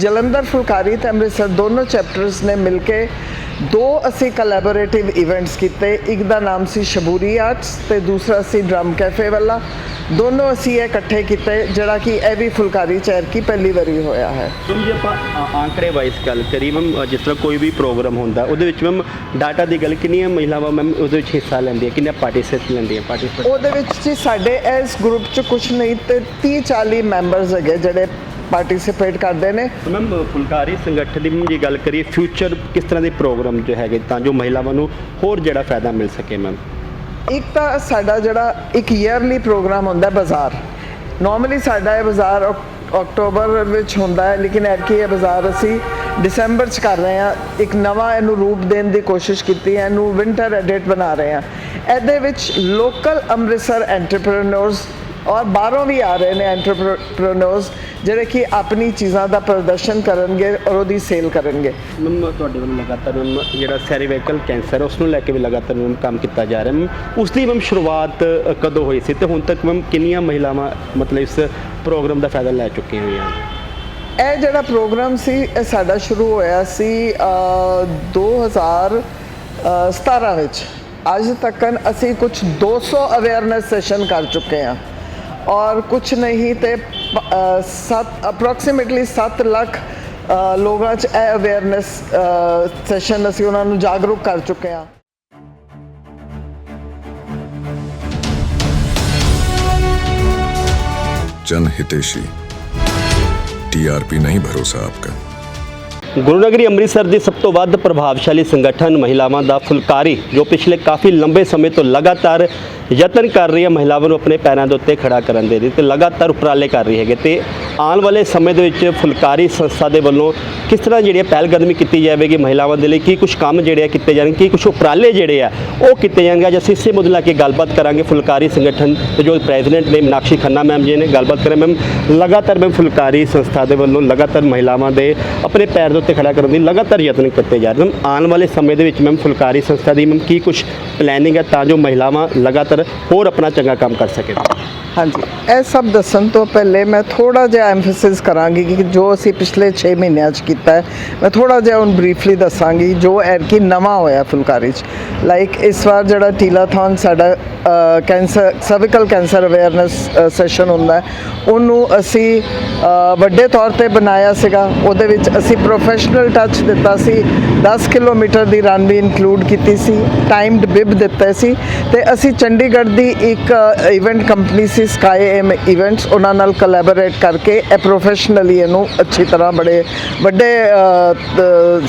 ਜਲੰਧਰ ਫੁਲਕਾਰੀ ਤੇ ਅੰਮ੍ਰਿਤਸਰ ਦੋਨੋਂ ਚੈਪਟਰਸ ਨੇ ਮਿਲ ਕੇ ਦੋ ਅਸੀਂ ਕੋਲੈਬੋਰੇਟਿਵ ਇਵੈਂਟਸ ਕੀਤੇ। ਇੱਕ ਦਾ ਨਾਮ ਸੀ ਸ਼ਬੂਰੀ ਆਰਟਸ ਤੇ ਦੂਸਰਾ ਸੀ ਡਰਮ ਕੈਫੇ ਵਾਲਾ। ਦੋਨੋਂ ਅਸੀਂ ਇਹ ਇਕੱਠੇ ਕੀਤੇ ਜਿਹੜਾ ਕਿ ਇਹ ਵੀ ਫੁਲਕਾਰੀ ਚੈਰ ਕੀ ਪਹਿਲੀ ਵਾਰੀ ਹੋਇਆ ਹੈ। ਮੈਮ ਜੇ ਆਪਾਂ ਆ- ਆંકੜੇ ਵਾਈਜ਼ ਗੱਲ ਕਰੀ ਮੈਮ ਜਿਸ ਤਰ੍ਹਾਂ ਕੋਈ ਵੀ ਪ੍ਰੋਗਰਾਮ ਹੁੰਦਾ ਉਹਦੇ ਵਿੱਚ ਮੈਮ ਡਾਟਾ ਦੀ ਗੱਲ ਕਿੰਨੀਆਂ ਮਹਿਲਾਵਾਂ ਮੈਮ ਉਹਦੇ ਵਿੱਚ ਹਿੱਸਾ ਲੈਂਦੀਆਂ ਕਿੰਨੇ ਪਾਰਟਿਸਿਪੇਟ ਲੈਂਦੀਆਂ ਪਾਰਟਿਸਿਪੇਟ ਉਹਦੇ ਵਿੱਚ ਜੀ ਸਾਡੇ ਇਸ ਗਰੁੱਪ 'ਚ ਕੁਝ ਨਹੀਂ ਤੇ 30 40 ਮੈਂਬਰਸ ਹੈਗੇ ਜਿਹੜੇ ਪਾਰਟਿਸਿਪੇਟ ਕਰਦੇ ਨੇ। ਮੈਮ ਫੁਲਕਾਰੀ ਸੰਗਠਨ ਦੀ ਜੇ ਗੱਲ ਕਰੀਏ ਫਿਊਚਰ ਕਿਸ ਤਰ੍ਹਾਂ ਦੇ ਪ੍ਰੋਗਰਾਮ ਜੋ ਹੈਗੇ ਤਾਂ ਜੋ ਮਹਿਲਾਵਾਂ ਨੂੰ ਹੋਰ ਜਿਹੜਾ ਫਾਇਦਾ ਮਿਲ ਸਕੇ ਮੈਮ? ਇੱਕ ਤਾਂ ਸਾਡਾ ਜਿਹੜਾ ਇੱਕ ਈਅਰਲੀ ਪ੍ਰੋਗਰਾਮ ਹੁੰਦਾ ਬਾਜ਼ਾਰ। ਨਾਰਮਲੀ ਸਾਡਾ ਇਹ ਬਾਜ਼ਾਰ ਅਕ- ਅਕਤੂਬਰ ਵਿੱਚ ਹੁੰਦਾ ਹੈ ਲੇਕਿਨ ਐਤਕੀ ਇਹ ਬਾਜ਼ਾਰ ਅਸੀਂ ਦਸੰਬਰ 'ਚ ਕਰ ਰਹੇ ਹਾਂ। ਇੱਕ ਨਵਾਂ ਇਹਨੂੰ ਰੂਪ ਦੇਣ ਦੀ ਕੋਸ਼ਿਸ਼ ਕੀਤੀ ਹੈ ਇਹਨੂੰ ਵਿੰਟਰ ਐਡਿਟ ਬਣਾ ਰਹੇ ਹਾਂ। ਇਹਦੇ ਵਿੱਚ ਲੋਕਲ ਅੰਮ੍ਰਿਤਸਰ ਐਂਟਰਪ੍ਰੀਨਰਸ ਔਰ ਬਾਹਰੋਂ ਵੀ ਆ ਰਹੇ ਨੇ ਐਂਟਰਪ੍ਰੀਨਰਸ ਜਿਹੜੇ ਕਿ ਆਪਣੀ ਚੀਜ਼ਾਂ ਦਾ ਪ੍ਰਦਰਸ਼ਨ ਕਰਨਗੇ ਔਰ ਉਹਦੀ ਸੇਲ ਕਰਨਗੇ। ਮੈਮ ਤੁਹਾਡੇ ਵੱਲੋਂ ਲਗਾਤਾਰ ਮੈਮ ਜਿਹੜਾ ਸੈਰੀਵੈਕਲ ਕੈਂਸਰ ਉਸ ਨੂੰ ਲੈ ਕੇ ਵੀ ਲਗਾਤਾਰ ਮੈਮ ਕੰਮ ਕੀਤਾ ਜਾ ਰਿਹਾ ਮੈਮ ਉਸ ਦੀ ਮੈਮ ਸ਼ੁਰੂਆਤ ਕਦੋਂ ਹੋਈ ਸੀ ਤੇ ਹੁਣ ਤੱਕ ਮੈਮ ਕਿੰਨੀਆਂ ਮਹਿਲਾਵਾਂ ਮਤਲਬ ਇਸ ਪ੍ਰੋਗਰਾਮ ਦਾ ਫਾਇਦਾ ਲੈ ਚੁੱਕੀਆਂ ਹੋਈਆਂ ਇਹ ਜਿਹੜਾ ਪ੍ਰੋਗਰਾਮ ਸੀ ਇਹ ਸਾਡਾ ਸ਼ੁਰੂ ਹੋਇਆ ਸੀ ਅ, 2017 ਵਿੱਚ। ਅੱਜ ਤੱਕਨ ਅਸੀਂ ਕੁਝ 200 ਅਵੇਅਰਨੈਸ ਸੈਸ਼ਨ ਕਰ ਚੁੱਕੇ ਹਾਂ। ਔਰ ਕੁਝ ਨਹੀਂ ਤੇ 7 ਅਪਰੋਕਸੀਮੇਟਲੀ 7 ਲੱਖ ਅ, ਲੋਕਾਂ 'ਚ ਇਹ ਅਵੇਅਰਨੈਸ ਸੈਸ਼ਨ ਅਸੀਂ ਉਹਨਾਂ ਨੂੰ ਜਾਗਰੂਕ ਕਰ ਚੁੱਕੇ ਹਾਂ जन हितेशी टीआरपी नहीं भरोसा आपका ਗੁਰੂ ਨਗਰੀ ਅੰਮ੍ਰਿਤਸਰ ਦੀ ਸਭ ਤੋਂ ਵੱਧ ਪ੍ਰਭਾਵਸ਼ਾਲੀ ਸੰਗਠਨ ਮਹਿਲਾਵਾਂ ਦਾ ਫੁਲਕਾਰੀ, ਜੋ ਪਿਛਲੇ ਕਾਫੀ ਲੰਬੇ ਸਮੇਂ ਤੋਂ ਲਗਾਤਾਰ ਯਤਨ ਕਰ ਰਹੀ ਹੈ, ਮਹਿਲਾਵਾਂ ਨੂੰ ਆਪਣੇ ਪੈਰਾਂ ਦੇ ਉੱਤੇ ਖੜਾ ਕਰਨ ਦੇ ਲਈ ਤੇ ਲਗਾਤਾਰ ਉਪਰਾਲੇ ਕਰ ਰਹੀ ਹੈਗੇ ਤੇ ਆਉਣ ਵਾਲੇ ਸਮੇਂ ਦੇ ਵਿੱਚ ਫੁਲਕਾਰੀ ਸੰਸਥਾ ਦੇ ਵੱਲੋਂ ਕਿਸ ਤਰ੍ਹਾਂ ਜਿਹੜੀ ਹੈ ਪਹਿਲਕਦਮੀ ਕੀਤੀ ਜਾਵੇਗੀ ਮਹਿਲਾਵਾਂ ਦੇ ਲਈ? ਕੀ ਕੁਝ ਕੰਮ ਜਿਹੜੇ ਆ ਕੀਤੇ ਜਾਣਗੇ? ਕੀ ਕੁਝ ਉਪਰਾਲੇ ਜਿਹੜੇ ਆ ਉਹ ਕੀਤੇ ਜਾਣਗੇ? ਅੱਜ ਅਸੀਂ ਇਸੇ ਮੁੱਦੇ ਲਾ ਕੇ ਗੱਲਬਾਤ ਕਰਾਂਗੇ ਫੁਲਕਾਰੀ ਸੰਗਠਨ ਦੇ ਜੋ ਪ੍ਰੈਜ਼ੀਡੈਂਟ ਨੇ ਮੀਨਾਕਸ਼ੀ ਖੰਨਾ ਮੈਮ ਜੀ ਨੇ ਗੱਲਬਾਤ ਕਰਾਂ ਮੈਮ, ਲਗਾਤਾਰ ਮੈਮ ਫੁਲਕਾਰੀ ਸੰਸਥਾ ਦੇ ਵੱਲੋਂ ਲਗਾਤਾਰ ਮਹਿਲਾਵਾਂ ਦੇ ਆਪਣੇ ਪੈਰ ਦੇ ਉੱਤੇ ਖੜਾ ਕਰਨ ਦੀ ਲਗਾਤਾਰ ਯਤਨ ਕੀਤੇ ਜਾ ਰਹੇ ਮੈਮ, ਆਉਣ ਵਾਲੇ ਸਮੇਂ ਦੇ ਵਿੱਚ ਮੈਮ ਫੁਲਕਾਰੀ ਸੰਸਥਾ ਦੀ ਮੈਮ ਕੀ ਕੁਝ ਪਲੈਨਿੰਗ ਹੈ ਤਾਂ ਜੋ ਮਹਿਲਾਵਾਂ ਲਗਾਤਾਰ ਹੋਰ ਆਪਣਾ ਚੰਗਾ ਕੰਮ ਕਰ ਸਕੇ ਹਾਂਜੀ, ਇਹ ਸਭ ਦੱਸਣ ਤੋਂ ਪਹਿਲੇ ਮੈਂ ਥੋੜਾ ਜਿਹਾ ਐਮਫੈਸਿਸ ਕਰਾਂਗੀ ਕਿ ਜੋ ਅਸੀਂ ਪਿਛਲੇ 6 ਮਹੀਨਿਆਂ 'ਚ ਕੀਤਾ ਹੈ, ਮੈਂ ਥੋੜਾ ਜਿਹਾ ਹੁਣ ਬਰੀਫਲੀ ਦੱਸਾਂਗੀ ਜੋ ਐਰਕੀ ਨਵਾਂ ਹੋਇਆ ਫੁਲਕਾਰੀ 'ਚ। ਲਾਈਕ ਇਸ ਵਾਰ ਜਿਹੜਾ ਟੀਲਾਥਨ ਸਾਡਾ cancer cervical cancer awareness session ਹੁੰਦਾ ਉਹਨੂੰ ਅਸੀਂ ਵੱਡੇ ਤੌਰ ਤੇ ਬਣਾਇਆ ਸੀਗਾ। ਉਹਦੇ ਵਿੱਚ ਅਸੀਂ ਪ੍ਰੋਫੈਸ਼ਨਲ ਟੱਚ ਦਿੱਤਾ ਸੀ 10 ਕਿਲੋਮੀਟਰ ਦੀ ਰਨ ਵੀ ਇਨਕਲੂਡ ਕੀਤੀ ਸੀ ਟਾਈਮਡ ਬਿਬ ਦਿੱਤੇ ਸੀ ਤੇ ਅਸੀਂ ਚੰਡੀਗੜ੍ਹ ਦੀ ਇੱਕ ਇਵੈਂਟ ਕੰਪਨੀ ਸੀ ਸਕਾਈ ਐਮ ਇਵੈਂਟਸ ਉਹਨਾਂ ਨਾਲ ਕੋਲੈਬੋਰੇਟ ਕਰਕੇ ਇਹ ਪ੍ਰੋਫੈਸ਼ਨਲੀ ਇਹਨੂੰ ਅੱਛੀ ਤਰ੍ਹਾਂ ਬੜੇ ਵੱਡੇ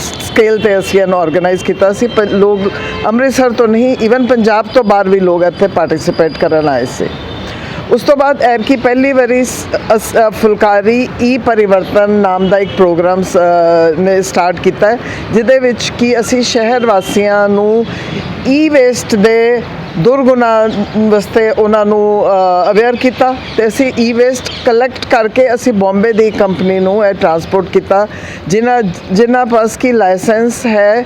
ਸਕੇਲ ਤੇ ਅਸੀਂ ਇਹਨੂੰ ਆਰਗੇਨਾਈਜ਼ ਕੀਤਾ ਸੀ। ਪਰ ਲੋਕ ਅੰਮ੍ਰਿਤਸਰ ਤੋਂ ਨਹੀਂ ਇਵਨ ਪੰਜਾਬ ਤੋਂ ਬਾਹਰ ਵੀ ਲੋਕ ਇੱਥੇ ਪਾਰਟਿਸਿਪੇਟ ਕਰਨ ਆਏ ਸੀ। ਉਸ ਤੋਂ ਬਾਅਦ ਐਰ ਕੀ ਪਹਿਲੀ ਵਾਰੀ ਫੁਲਕਾਰੀ ਈ ਪਰਿਵਰਤਨ ਨਾਮ ਦਾ ਇੱਕ ਪ੍ਰੋਗਰਾਮ ਨੇ ਸਟਾਰਟ ਕੀਤਾ ਜਿਹਦੇ ਵਿੱਚ ਕੀ ਅਸੀਂ ਸ਼ਹਿਰ ਵਾਸੀਆਂ ਨੂੰ ਈ ਵੇਸਟ ਦੇ ਦੁਰਗੁਣਾ ਵਾਸਤੇ ਉਹਨਾਂ ਨੂੰ ਅਵੇਅਰ ਕੀਤਾ ਤੇ ਅਸੀਂ ਈ ਵੇਸਟ ਕਲੈਕਟ ਕਰਕੇ ਅਸੀਂ ਬੰਬੇ ਦੀ ਕੰਪਨੀ ਨੂੰ ਇਹ ਟਰਾਂਸਪੋਰਟ ਕੀਤਾ। ਜਿਨ੍ਹਾਂ ਜਿਨ੍ਹਾਂ ਪਾਸ ਕੀ ਲਾਇਸੈਂਸ ਹੈ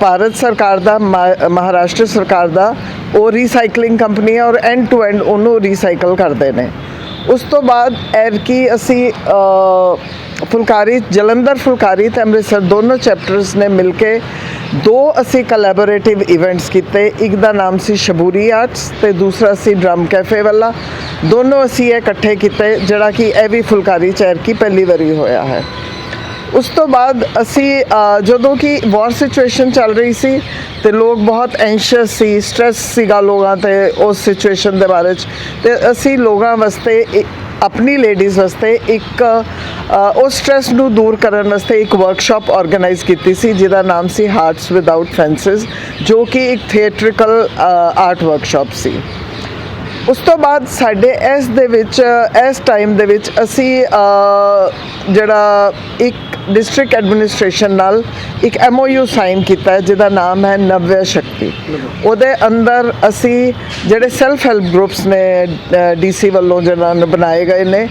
ਭਾਰਤ ਸਰਕਾਰ ਦਾ ਮਾ- ਮਹਾਰਾਸ਼ਟਰ ਸਰਕਾਰ ਦਾ, ਉਹ ਰੀਸਾਈਕਲਿੰਗ ਕੰਪਨੀ ਹੈ ਔਰ ਐਂਡ ਟੂ ਐਂਡ ਉਹਨੂੰ ਰੀਸਾਈਕਲ ਕਰਦੇ ਨੇ। ਉਸ ਤੋਂ ਬਾਅਦ ਐਰ ਕੀ ਅਸੀਂ ਫੁਲਕਾਰੀ, ਜਲੰਧਰ ਫੁਲਕਾਰੀ ਤੇ ਅੰਮ੍ਰਿਤਸਰ ਦੋਨੋਂ ਚੈਪਟਰਸ ਨੇ ਮਿਲ ਕੇ ਦੋ ਅਸੀਂ ਕੋਲੈਬੋਰੇਟਿਵ ਇਵੈਂਟਸ ਕੀਤੇ, ਇੱਕ ਦਾ ਨਾਮ ਸੀ ਸ਼ਬੂਰੀ ਆਰਟਸ ਤੇ ਦੂਸਰਾ ਸੀ ਡਰਮ ਕੈਫੇ ਵਾਲਾ। ਦੋਨੋਂ ਅਸੀਂ ਇਹ ਇਕੱਠੇ ਕੀਤੇ, ਜਿਹੜਾ ਕਿ ਇਹ ਵੀ ਫੁਲਕਾਰੀ ਚੈਰ ਕੀ ਪਹਿਲੀ ਵਾਰੀ ਹੋਇਆ ਹੈ। ਉਸ ਤੋਂ ਬਾਅਦ ਅਸੀਂ ਜਦੋਂ ਕਿ ਵਾਰ ਸਿਚੁਏਸ਼ਨ ਚੱਲ ਰਹੀ ਸੀ ਤੇ ਲੋਕ ਬਹੁਤ ਐਂਸ਼ੀਅਸ ਸੀ ਸਟ੍ਰੈਸ ਸੀਗਾ ਲੋਕਾਂ ਤੇ ਉਸ ਸਿਚੁਏਸ਼ਨ ਦੇ ਬਾਰੇ ਚ। ਤੇ ਅਸੀਂ ਲੋਕਾਂ ਵਾਸਤੇ ਆਪਣੀ ਲੇਡੀਜ਼ ਵਾਸਤੇ ਇੱਕ ਅ, ਉਸ ਸਟ੍ਰੈਸ ਨੂੰ ਦੂਰ ਕਰਨ ਵਾਸਤੇ ਇੱਕ ਵਰਕਸ਼ਾਪ ਆਰਗੇਨਾਈਜ਼ ਕੀਤੀ ਸੀ ਜਿਹਦਾ ਨਾਮ ਸੀ ਹਾਰਟਸ ਵਿਦਆਊਟ ਫੈਂਸਸ ਜੋ ਕਿ ਇੱਕ ਥੀਏਟ੍ਰਿਕਲ ਆਰਟ ਵਰਕਸ਼ਾਪ ਸੀ। ਉਸ ਤੋਂ ਬਾਅਦ ਸਾਡੇ ਇਸ ਦੇ ਵਿੱਚ, ਇਸ ਟਾਈਮ ਦੇ ਵਿੱਚ ਅਸੀਂ ਜਿਹੜਾ ਇੱਕ ਡਿਸਟ੍ਰਿਕਟ ਐਡਮਿਨਿਸਟ੍ਰੇਸ਼ਨ ਨਾਲ ਇੱਕ ਐਮਓਯੂ ਸਾਈਨ ਕੀਤਾ ਹੈ, ਜਿਹਦਾ ਨਾਮ ਹੈ ਨਵਯ ਸ਼ਕਤੀ। ਉਹਦੇ ਅੰਦਰ ਅਸੀਂ ਜਿਹੜੇ ਸੈਲਫ ਹੈਲਪ ਗਰੁੱਪਸ ਨੇ ਡੀਸੀ ਵੱਲੋਂ ਜਿਹਨਾਂ ਨੂੰ ਬਣਾਏ ਗਏ ਨੇ,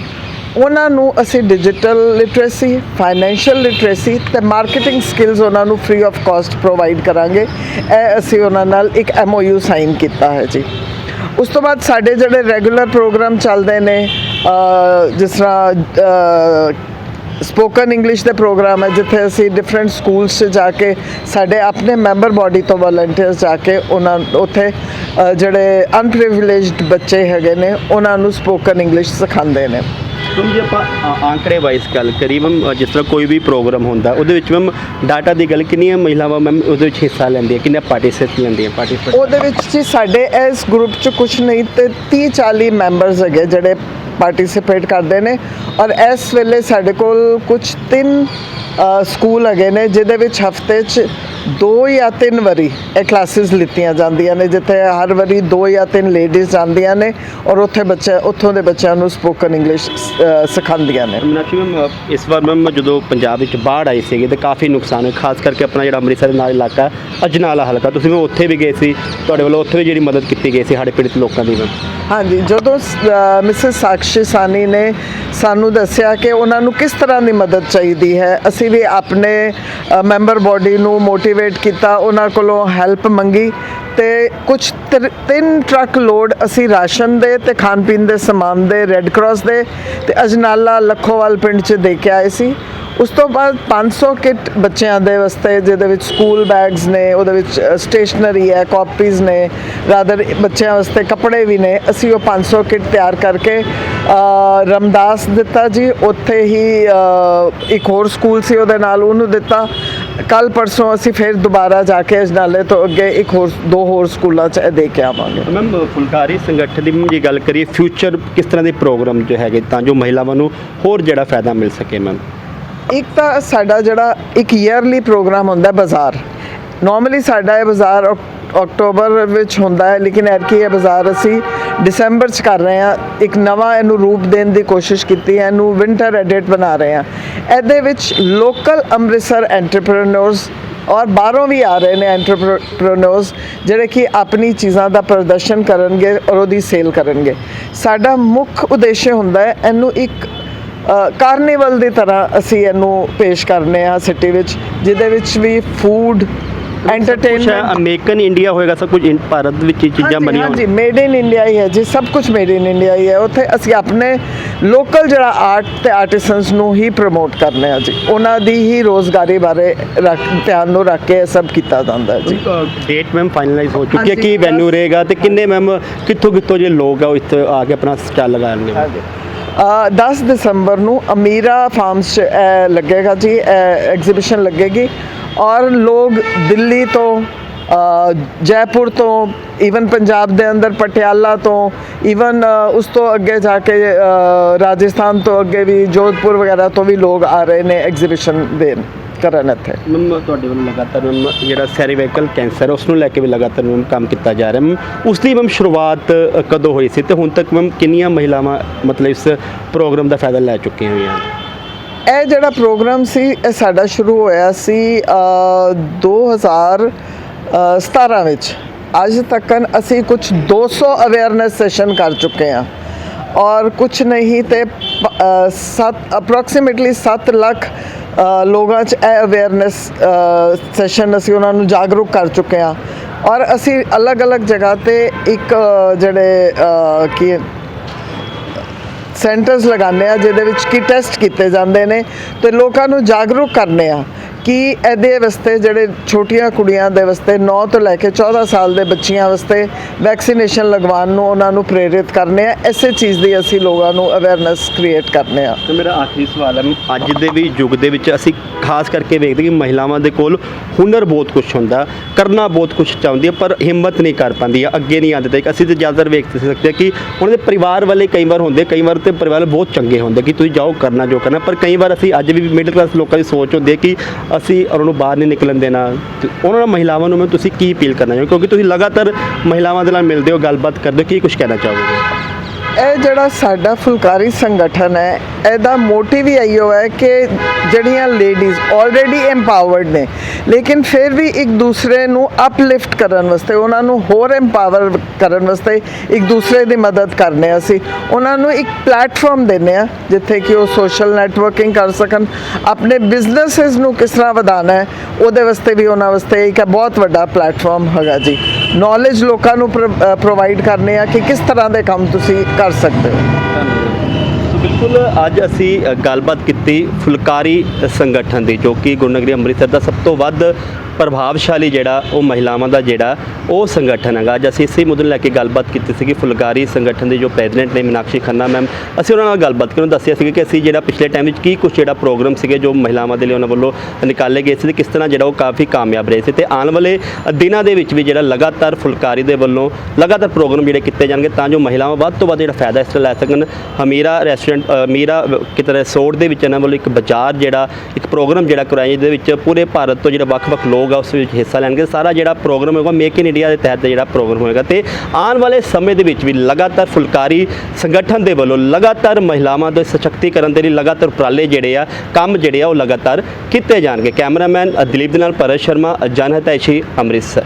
ਉਹਨਾਂ ਨੂੰ ਅਸੀਂ ਡਿਜੀਟਲ ਲਿਟਰੇਸੀ ਫਾਈਨੈਂਸ਼ੀਅਲ ਲਿਟਰੇਸੀ ਤੇ ਮਾਰਕੀਟਿੰਗ ਸਕਿੱਲਸ ਉਹਨਾਂ ਨੂੰ ਫ੍ਰੀ ਆਫ ਕਾਸਟ ਪ੍ਰੋਵਾਈਡ ਕਰਾਂਗੇ। ਇਹ ਅਸੀਂ ਉਹਨਾਂ ਨਾਲ ਇੱਕ ਐਮਓਯੂ ਸਾਈਨ ਕੀਤਾ ਹੈ ਜੀ। ਉਸ ਤੋਂ ਬਾਅਦ ਸਾਡੇ ਜਿਹੜੇ ਰੈਗੂਲਰ ਪ੍ਰੋਗਰਾਮ ਚੱਲਦੇ ਨੇ ਜਿਸ ਤਰ੍ਹਾਂ ਸਪੋਕਨ ਇੰਗਲਿਸ਼ ਦੇ ਪ੍ਰੋਗਰਾਮ ਹੈ, ਜਿੱਥੇ ਅਸੀਂ ਡਿਫਰੈਂਟ ਸਕੂਲਸ 'ਚ ਜਾ ਕੇ ਸਾਡੇ ਆਪਣੇ ਮੈਂਬਰ ਬਾਡੀ ਤੋਂ ਵਲੰਟੀਅਰਸ ਜਾ ਕੇ ਉਹਨਾਂ, ਉੱਥੇ ਜਿਹੜੇ ਅਨਪ੍ਰਿਵਿਲੇਜਡ ਬੱਚੇ ਹੈਗੇ ਨੇ, ਉਹਨਾਂ ਨੂੰ ਸਪੋਕਨ ਇੰਗਲਿਸ਼ ਸਿਖਾਉਂਦੇ ਨੇ। ਤੁਮ ਜੇ ਆਪਾਂ ਆ- ਆંકੜੇ ਵਾਈਜ਼ ਗੱਲ ਕਰੀ ਮੈਮ ਜਿਸ ਤਰ੍ਹਾਂ ਕੋਈ ਵੀ ਪ੍ਰੋਗਰਾਮ ਹੁੰਦਾ, ਉਹਦੇ ਵਿੱਚ ਮੈਮ ਡਾਟਾ ਦੀ ਗੱਲ ਕਿੰਨੀਆਂ ਮਹਿਲਾਵਾਂ, ਮੈਮ, ਉਹਦੇ ਵਿੱਚ ਹਿੱਸਾ ਲੈਂਦੀਆਂ, ਕਿੰਨੇ ਪਾਰਟਿਸਿਪੇਟ ਲੈਂਦੀਆਂ ਪਾਰਟਿਸਿਪੇਟ ਉਹਦੇ ਵਿੱਚ ਜੀ ਸਾਡੇ ਇਸ ਗਰੁੱਪ 'ਚ ਕੁਝ ਨਹੀਂ, ਤੇ 30 40 ਮੈਂਬਰਸ ਹੈਗੇ ਜਿਹੜੇ ਪਾਰਟਿਸਿਪੇਟ ਕਰਦੇ ਨੇ। ਔਰ ਇਸ ਵੇਲੇ ਸਾਡੇ ਕੋਲ ਕੁਝ ਤਿੰਨ ਸਕੂਲ ਹੈਗੇ ਨੇ ਜਿਹਦੇ ਵਿੱਚ ਹਫ਼ਤੇ 'ਚ ਦੋ ਜਾਂ ਤਿੰਨ ਵਾਰੀ ਇਹ ਕਲਾਸਿਸ ਲਿੱਤੀਆਂ ਜਾਂਦੀਆਂ ਨੇ ਜਿੱਥੇ ਹਰ ਵਾਰੀ ਦੋ ਜਾਂ ਤਿੰਨ ਲੇਡੀਜ਼ ਜਾਂਦੀਆਂ ਨੇ ਔਰ ਉੱਥੇ ਬੱਚੇ ਉੱਥੋਂ ਦੇ ਬੱਚਿਆਂ ਨੂੰ ਸਪੋਕਨ ਇੰਗਲਿਸ਼ ਸਿਖਾਉਂਦੀਆਂ ਨੇ। ਮੀਨਾਕਸ਼ੀ ਮੈਮ ਇਸ ਵਾਰ ਮੈਮ ਜਦੋਂ ਪੰਜਾਬ ਵਿੱਚ ਬਾੜ ਆਈ ਸੀਗੀ ਤੇ ਕਾਫੀ ਨੁਕਸਾਨ ਹੋਇਆ ਖਾਸ ਕਰਕੇ ਆਪਣਾ ਜਿਹੜਾ ਅੰਮ੍ਰਿਤਸਰ ਦੇ ਨਾਲ ਇਲਾਕਾ ਅਜਨਾਲਾ ਹਲਕਾ। ਤੁਸੀਂ ਮੈਂ ਉੱਥੇ ਵੀ ਗਏ ਸੀ ਤੁਹਾਡੇ ਵੱਲੋਂ ਉੱਥੇ ਵੀ ਜਿਹੜੀ ਮਦਦ ਕੀਤੀ ਗਈ ਸੀ ਹੜ੍ਹ ਪੀੜਤ ਲੋਕਾਂ ਦੀ ਮੈਮ? ਹਾਂਜੀ ਜਦੋਂ ਮਿਸਿਸ ਸਾਕਸ਼ੀ ਸਾਨੀ ਨੇ ਸਾਨੂੰ ਦੱਸਿਆ ਕਿ ਉਹਨਾਂ ਨੂੰ ਕਿਸ ਤਰ੍ਹਾਂ ਦੀ ਮਦਦ ਚਾਹੀਦੀ ਹੈ ਅਸੀਂ ਵੀ ਆਪਣੇ ਮੈਂਬਰ ਬਾਡੀ ਨੂੰ ਮੋਟੀਵੇਟ ਕੀਤਾ, ਉਹਨਾਂ ਕੋਲੋਂ ਹੈਲਪ ਮੰਗੀ ਤੇ ਕੁਝ ਤਿੰਨ ਟਰੱਕ ਲੋਡ ਅਸੀਂ ਰਾਸ਼ਨ ਦੇ ਤੇ ਖਾਣ ਪੀਣ ਦੇ ਸਮਾਨ ਦੇ, ਰੈੱਡ ਕਰਾਸ ਦੇ ਤੇ ਅਜਨਾਲਾ ਲੱਖੋਵਾਲ ਪਿੰਡ 'ਚ ਦੇ ਕੇ ਆਏ ਸੀ। ਉਸ ਤੋਂ ਬਾਅਦ 500 ਕਿੱਟ ਬੱਚਿਆਂ ਦੇ ਵਾਸਤੇ, ਜਿਹਦੇ ਵਿੱਚ ਸਕੂਲ ਬੈਗਸ ਨੇ, ਉਹਦੇ ਵਿੱਚ ਸਟੇਸ਼ਨਰੀ ਹੈ ਕਾਪੀਜ਼ ਨੇ ਰਾਦਰ ਬੱਚਿਆਂ ਵਾਸਤੇ ਕੱਪੜੇ ਵੀ ਨੇ। ਅਸੀਂ ਉਹ 500 ਕਿੱਟ ਤਿਆਰ ਕਰਕੇ ਰਮਦਾਸ ਦਿੱਤਾ ਜੀ। ਉੱਥੇ ਹੀ ਇੱਕ ਹੋਰ ਸਕੂਲ ਸੀ ਉਹਦੇ ਨਾਲ, ਉਹਨੂੰ ਦਿੱਤਾ। ਕੱਲ ਪਰਸੋਂ ਅਸੀਂ ਫਿਰ ਦੁਬਾਰਾ ਜਾ ਕੇ ਅਜਨਾਲੇ ਤੋਂ ਅੱਗੇ ਇੱਕ ਹੋਰ, ਦੋ ਹੋਰ ਸਕੂਲਾਂ 'ਚ ਦੇ ਕੇ ਆਵਾਂਗੇ। ਮੈਮ, ਫੁਲਕਾਰੀ ਸੰਗਠਨ ਦੀ ਜੇ ਗੱਲ ਕਰੀਏ ਫਿਊਚਰ ਕਿਸ ਤਰ੍ਹਾਂ ਦੇ ਪ੍ਰੋਗਰਾਮ ਜੋ ਹੈਗੇ ਤਾਂ ਜੋ ਮਹਿਲਾਵਾਂ ਨੂੰ ਹੋਰ ਜਿਹੜਾ ਫਾਇਦਾ ਮਿਲ ਸਕੇ ਮੈਮ? ਇੱਕ ਤਾਂ ਸਾਡਾ ਜਿਹੜਾ ਇੱਕ ਈਅਰਲੀ ਪ੍ਰੋਗਰਾਮ ਹੁੰਦਾ ਬਾਜ਼ਾਰ। ਨਾਰਮਲੀ ਸਾਡਾ ਇਹ ਬਾਜ਼ਾਰ ਅਕ- ਅਕਤੂਬਰ ਵਿੱਚ ਹੁੰਦਾ ਹੈ, ਲੇਕਿਨ ਐਰਕੀ ਇਹ ਬਾਜ਼ਾਰ ਅਸੀਂ ਦਸੰਬਰ ਚ ਕਰ ਰਹੇ ਹਾਂ। ਇੱਕ ਨਵਾਂ ਇਹਨੂੰ ਰੂਪ ਦੇਣ ਦੀ ਕੋਸ਼ਿਸ਼ ਕੀਤੀ ਹੈ, ਇਹਨੂੰ ਵਿੰਟਰ ਐਡਿਟ ਬਣਾ ਰਹੇ ਹਾਂ। ਇਹਦੇ ਵਿੱਚ ਲੋਕਲ ਅੰਮ੍ਰਿਤਸਰ ਐਂਟਰਪ੍ਰੈਨਿਓਰਸ ਔਰ ਬਾਹਰੋਂ ਵੀ ਆ ਰਹੇ ਨੇ ਐਂਟਰਪ੍ਰੈਨਿਓਰਸ ਜਿਹੜੇ ਕਿ ਆਪਣੀ ਚੀਜ਼ਾਂ ਦਾ ਪ੍ਰਦਰਸ਼ਨ ਕਰਨਗੇ ਔਰ ਉਹਦੀ ਸੇਲ ਕਰਨਗੇ। ਸਾਡਾ ਮੁੱਖ ਉਦੇਸ਼ ਹੁੰਦਾ ਹੈ, ਇਹਨੂੰ ਇੱਕ ਕਾਰਨੀਵਲ ਦੀ ਤਰ੍ਹਾਂ ਅਸੀਂ ਇਹਨੂੰ ਪੇਸ਼ ਕਰਨੇ ਆ ਸਿਟੀ ਵਿੱਚ ਜਿਹਦੇ ਵਿੱਚ ਵੀ ਫੂਡ ਐਂਟਰਟੇਨਮੈਂਟ ਅਮਰੀਕਨ ਇੰਡੀਆ ਹੋਏਗਾ ਸਭ ਕੁਝ ਭਾਰਤ ਵਿੱਚ ਹੀ ਚੀਜ਼ਾਂ ਬਣੀਆਂ ਹਾਂਜੀ ਹੋਣ। ਮੇਡ ਇਨ ਇੰਡੀਆ ਹੀ ਹੈ ਜੀ ਸਭ ਕੁਝ ਮੇਡ ਇਨ ਇੰਡੀਆ ਹੀ ਹੈ। ਉੱਥੇ ਅਸੀਂ ਆਪਣੇ ਲੋਕਲ ਜਿਹੜਾ ਆਰਟ ਤੇ ਆਰਟਿਸਨਸ ਨੂੰ ਹੀ ਪ੍ਰਮੋਟ ਕਰਨੇ ਆ ਜੀ। ਉਹਨਾਂ ਦੀ ਹੀ ਰੋਜ਼ਗਾਰੀ ਬਾਰੇ ਰੱਖ ਧਿਆਨ ਨੂੰ ਰੱਖ ਕੇ ਇਹ ਸਭ ਕੀਤਾ ਜਾਂਦਾ ਜੀ। ਡੇਟ ਮੈਮ ਫਾਈਨਲਾਈਜ਼ ਹੋ ਚੁੱਕੀ ਹੈ ਕੀ। ਵੈਨਿਊ ਰਹੇਗਾ ਤੇ ਕਿੰਨੇ ਮੈਮ ਕਿੱਥੋਂ ਕਿੱਥੋਂ ਜੇ ਲੋਕ ਆ ਉਹ ਇੱਥੇ ਆ ਕੇ ਆਪਣਾ ਸਟਾਲ ਲਗਾਉਣਗੇ ਅ, 10 ਦਸੰਬਰ ਨੂੰ ਅਮੀਰਾ ਫਾਰਮਸ 'ਚ ਲੱਗੇਗਾ ਜੀ ਐਗਜ਼ੀਬਿਸ਼ਨ ਲੱਗੇਗੀ। ਔਰ ਲੋਕ ਦਿੱਲੀ ਤੋਂ ਜੈਪੁਰ ਤੋਂ ਈਵਨ ਪੰਜਾਬ ਦੇ ਅੰਦਰ, ਪਟਿਆਲਾ ਤੋਂ ਈਵਨ ਉਸ ਤੋਂ ਅੱਗੇ ਜਾ ਕੇ ਰਾਜਸਥਾਨ ਤੋਂ ਅੱਗੇ ਵੀ, ਜੋਧਪੁਰ ਵਗੈਰਾ ਤੋਂ ਵੀ ਲੋਕ ਆ ਰਹੇ ਨੇ ਐਗਜ਼ੀਬਿਸ਼ਨ ਦੇਣ। ਕਰਨ ਇੱਥੇ? ਮੈਮ ਤੁਹਾਡੇ ਵੱਲੋਂ ਲਗਾਤਾਰ ਮੈਮ ਜਿਹੜਾ ਸੈਰੀਵੈਕਲ ਕੈਂਸਰ ਉਸ ਨੂੰ ਲੈ ਕੇ ਵੀ ਲਗਾਤਾਰ ਮੈਮ ਕੰਮ ਕੀਤਾ ਜਾ ਰਿਹਾ ਮੈਮ ਉਸ ਦੀ ਮੈਮ ਸ਼ੁਰੂਆਤ ਕਦੋਂ ਹੋਈ ਸੀ ਤੇ ਹੁਣ ਤੱਕ ਮੈਮ ਕਿੰਨੀਆਂ ਮਹਿਲਾਵਾਂ ਮਤਲਬ ਇਸ ਪ੍ਰੋਗਰਾਮ ਦਾ ਫਾਇਦਾ ਲੈ ਚੁੱਕੀਆਂ ਹੋਈਆਂ ਇਹ ਜਿਹੜਾ ਪ੍ਰੋਗਰਾਮ ਸੀ ਇਹ ਸਾਡਾ ਸ਼ੁਰੂ ਹੋਇਆ ਸੀ ਅ, 2017 ਵਿੱਚ। ਅੱਜ ਤੱਕ ਅਸੀਂ ਕੁਝ 200 ਅਵੇਅਰਨੈਸ ਸੈਸ਼ਨ ਕਰ ਚੁੱਕੇ ਹਾਂ। ਔਰ ਕੁਝ ਨਹੀਂ ਤੇ 7 ਅਪਰੋਕਸੀਮੇਟਲੀ 7 ਲੱਖ ਲੋਕਾਂ 'ਚ ਇਹ ਅਵੇਅਰਨੈਸ ਸੈਸ਼ਨ ਅਸੀਂ ਉਹਨਾਂ ਨੂੰ ਜਾਗਰੂਕ ਕਰ ਚੁੱਕੇ ਹਾਂ। ਔਰ ਅਸੀਂ ਅਲੱਗ-ਅਲੱਗ ਜਗ੍ਹਾ ਤੇ ਇੱਕ ਜਿਹੜੇ ਕੀ ਸੈਂਟਰਸ ਲਗਾਉਂਦੇ ਆ, ਜਿਹਦੇ ਵਿੱਚ ਕੀ ਟੈਸਟ ਕੀਤੇ ਜਾਂਦੇ ਨੇ ਤੇ ਲੋਕਾਂ ਨੂੰ ਜਾਗਰੂਕ ਕਰਨੇ ਆ। ਕਿ ਇਹਦੇ ਵਾਸਤੇ ਜਿਹੜੇ ਛੋਟੀਆਂ ਕੁੜੀਆਂ ਦੇ ਵਾਸਤੇ 9 ਤੋਂ ਲੈ ਕੇ 14 ਸਾਲ ਦੇ ਬੱਚੀਆਂ ਵਾਸਤੇ ਵੈਕਸੀਨੇਸ਼ਨ ਲਗਵਾਉਣ ਨੂੰ ਉਹਨਾਂ ਨੂੰ ਪ੍ਰੇਰਿਤ ਕਰਨੇ ਆ, ਇਸੇ ਚੀਜ਼ ਦੀ ਅਸੀਂ ਲੋਕਾਂ ਨੂੰ ਅਵੇਅਰਨੈਸ ਕ੍ਰੀਏਟ ਕਰਨੇ ਆ। ਤੇ ਮੇਰਾ ਆਖਰੀ ਸਵਾਲ ਹੈ ਅੱਜ ਦੇ ਵੀ ਯੁੱਗ ਦੇ ਵਿੱਚ ਅਸੀਂ ਖਾਸ ਕਰਕੇ ਵੇਖਦੇ ਕਿ ਮਹਿਲਾਵਾਂ ਦੇ ਕੋਲ ਹੁਨਰ ਬਹੁਤ ਕੁਝ ਹੁੰਦਾ, ਕਰਨਾ ਬਹੁਤ ਕੁਝ ਚਾਹੁੰਦੀ ਹੈ ਪਰ ਹਿੰਮਤ ਨਹੀਂ ਕਰ ਪਾਉਂਦੀ ਹੈ ਅੱਗੇ ਨਹੀਂ ਆਉਂਦੇ ਤੇ ਅਸੀਂ ਤੇ ਜ਼ਿਆਦਾਤਰ ਵੇਖ ਸਕਦੇ ਕਿ ਉਹਨਾਂ ਦੇ ਪਰਿਵਾਰ ਵਾਲੇ ਕਈ ਵਾਰ ਹੁੰਦੇ, ਕਈ ਵਾਰ ਤੇ ਪਰਿਵਾਰ ਬਹੁਤ ਚੰਗੇ ਹੁੰਦੇ ਕਿ ਤੁਸੀਂ ਜਾਓ ਕਰਨਾ ਜੋ ਕਰਨਾ, ਪਰ ਕਈ ਵਾਰ ਅਸੀਂ ਅੱਜ ਵੀ ਮਿਡਲ ਕਲਾਸ ਲੋਕਾਂ ਦੀ ਸੋਚ ਹੁੰਦੀ ਹੈ ਕਿ ਅਸੀਂ ਉਹਨਾਂ ਨੂੰ ਬਾਹਰ ਨਹੀਂ ਨਿਕਲਣ ਦੇਣਾ। ਤੇ ਉਹਨਾਂ ਨਾਲ ਮਹਿਲਾਵਾਂ ਨੂੰ ਮੈਂ ਤੁਸੀਂ ਕੀ ਅਪੀਲ ਕਰਨਾ ਚਾਹੋ ਕਿਉਂਕਿ ਤੁਸੀਂ ਲਗਾਤਾਰ ਮਹਿਲਾਵਾਂ ਦੇ ਨਾਲ ਮਿਲਦੇ ਹੋ, ਗੱਲਬਾਤ ਕਰਦੇ ਹੋ, ਕੀ ਕੁਝ ਕਹਿਣਾ ਚਾਹੋਗੇ? ਇਹ ਜਿਹੜਾ ਸਾਡਾ ਫੁਲਕਾਰੀ ਸੰਗਠਨ ਹੈ, ਇਹਦਾ ਮੋਟਿਵ ਹੀ ਇਹੋ ਹੈ ਕਿ ਜਿਹੜੀਆਂ ਲੇਡੀਜ਼ ਆਲਰੇਡੀ ਐਮਪਾਵਰਡ ਨੇ, ਲੇਕਿਨ ਫਿਰ ਵੀ ਇੱਕ ਦੂਸਰੇ ਨੂੰ ਅਪਲਿਫਟ ਕਰਨ ਵਾਸਤੇ, ਉਹਨਾਂ ਨੂੰ ਹੋਰ ਐਮਪਾਵਰ ਕਰਨ ਵਾਸਤੇ ਇੱਕ ਦੂਸਰੇ ਦੀ ਮਦਦ ਕਰਨੇ ਅਸੀਂ। ਉਹਨਾਂ ਨੂੰ ਇੱਕ ਪਲੇਟਫਾਰਮ ਦਿੰਦੇ ਆ, ਜਿੱਥੇ ਕਿ ਉਹ ਸੋਸ਼ਲ ਨੈਟਵਰਕਿੰਗ ਕਰ ਸਕਣ। ਆਪਣੇ ਬਿਜ਼ਨੈਸਸ ਨੂੰ ਕਿਸ ਤਰ੍ਹਾਂ ਵਧਾਉਣਾ ਹੈ, ਉਹਦੇ ਵਾਸਤੇ ਵੀ ਉਹਨਾਂ ਵਾਸਤੇ ਇੱਕ ਬਹੁਤ ਵੱਡਾ ਪਲੇਟਫਾਰਮ ਹੈਗਾ ਜੀ। ਨੌਲੇਜ ਲੋਕਾਂ ਨੂੰ ਪ੍ਰੋਵਾਈਡ ਕਰਨੇ ਆ ਕਿ ਕਿਸ ਤਰ੍ਹਾਂ ਦੇ ਕੰਮ ਤੁਸੀਂ ਕਰ ਸਕਦੇ ਹੋ? ਬਿਲਕੁਲ, ਅੱਜ ਅਸੀਂ ਗੱਲਬਾਤ ਕੀਤੀ ਫੁਲਕਾਰੀ ਸੰਗਠਨ ਦੀ, ਜੋ ਕਿ ਗੁਰੂ ਨਗਰੀ ਅੰਮ੍ਰਿਤਸਰ ਦਾ ਸਭ ਤੋਂ ਵੱਧ ਪ੍ਰਭਾਵਸ਼ਾਲੀ ਜਿਹੜਾ ਉਹ ਮਹਿਲਾਵਾਂ ਦਾ ਜਿਹੜਾ ਉਹ ਸੰਗਠਨ ਹੈਗਾ। ਅੱਜ ਅਸੀਂ ਇਸੇ ਮੁੱਦੇ ਨੂੰ ਲੈ ਕੇ ਗੱਲਬਾਤ ਕੀਤੀ ਸੀ ਕਿ ਫੁਲਕਾਰੀ ਸੰਗਠਨ ਦੇ ਜੋ ਪ੍ਰੈਜ਼ੀਡੈਂਟ ਨੇ ਮੀਨਾਕਸ਼ੀ ਖੰਨਾ ਮੈਮ। ਅਸੀਂ ਉਹਨਾਂ ਨਾਲ ਗੱਲਬਾਤ ਕਰਨ ਦੱਸਿਆ ਸੀ ਕਿ ਅਸੀਂ ਜਿਹੜਾ ਪਿਛਲੇ ਟਾਈਮ ਵਿੱਚ ਕੀ ਕੁਝ ਜਿਹੜਾ ਪ੍ਰੋਗਰਾਮ ਸੀਗੇ ਜੋ ਮਹਿਲਾਵਾਂ ਦੇ ਲਈ ਉਹਨਾਂ ਵੱਲੋਂ ਨਿਕਾਲੇ ਗਏ ਸੀ ਤੇ ਕਿਸ ਤਰ੍ਹਾਂ ਜਿਹੜਾ ਉਹ ਕਾਫੀ ਕਾਮਯਾਬ ਰਹੇ ਸੀ ਤੇ ਆਉਣ ਵਾਲੇ ਦਿਨਾਂ ਦੇ ਵਿੱਚ ਵੀ ਜਿਹੜਾ ਲਗਾਤਾਰ ਫੁਲਕਾਰੀ ਦੇ ਵੱਲੋਂ ਲਗਾਤਾਰ ਪ੍ਰੋਗਰਾਮ ਜਿਹੜੇ ਕੀਤੇ ਜਾਣਗੇ ਤਾਂ ਜੋ ਮਹਿਲਾਵਾਂ ਵੱਧ ਤੋਂ ਵੱਧ ਜਿਹੜਾ ਫਾਇਦਾ ਇਸ ਤੋਂ ਲੈ ਸਕਣ। ਹਮੀਰਾ ਰੈਸਟੋਰੈਂਟ ਅ, ਕਿਤੇ ਰਿਸੋਰਟ ਦੇ ਵਿੱਚ ਇਹਨਾਂ ਵੱਲੋਂ ਇੱਕ ਬਾਜ਼ਾਰ ਜਿਹੜਾ ਇੱਕ ਪ੍ਰੋਗਰਾਮ ਜਿਹੜਾ ਕਰਾਇਆ ਜਿਹਦੇ ਵਿੱਚ ਪੂਰੇ ਭਾਰਤ ਤੋਂ ਜਿਹੜਾ ਵੱਖ-ਵੱਖ ਲੋਕ ਆ ਉਸ ਵਿੱਚ ਹਿੱਸਾ ਲੈਣਗੇ। ਸਾਰਾ ਜਿਹੜਾ ਪ੍ਰੋਗਰਾਮ ਹੋਏਗਾ ਮੇਕ ਇਨ ਇੰਡੀਆ ਦੇ ਤਹਿਤ ਜਿਹੜਾ ਪ੍ਰੋਗਰਾਮ ਹੋਏਗਾ। ਤੇ ਆਉਣ ਵਾਲੇ ਸਮੇਂ ਦੇ ਵਿੱਚ ਵੀ ਲਗਾਤਾਰ ਫੁਲਕਾਰੀ ਸੰਗਠਨ ਦੇ ਵੱਲੋਂ ਲਗਾਤਾਰ ਮਹਿਲਾਵਾਂ ਦੇ ਸਸ਼ਕਤੀਕਰਨ ਦੇ ਲਈ ਲਗਾਤਾਰ ਉਪਰਾਲੇ ਜਿਹੜੇ ਆ, ਕੰਮ ਜਿਹੜੇ ਆ, ਉਹ ਲਗਾਤਾਰ ਕੀਤੇ ਜਾਣਗੇ। ਕੈਮਰਾਮੈਨ ਦਲੀਪ ਦੇ ਨਾਲ ਪਰਸ ਸ਼ਰਮਾ ਜਨ ਹਤੈਸ਼ੀ ਅੰਮ੍ਰਿਤਸਰ।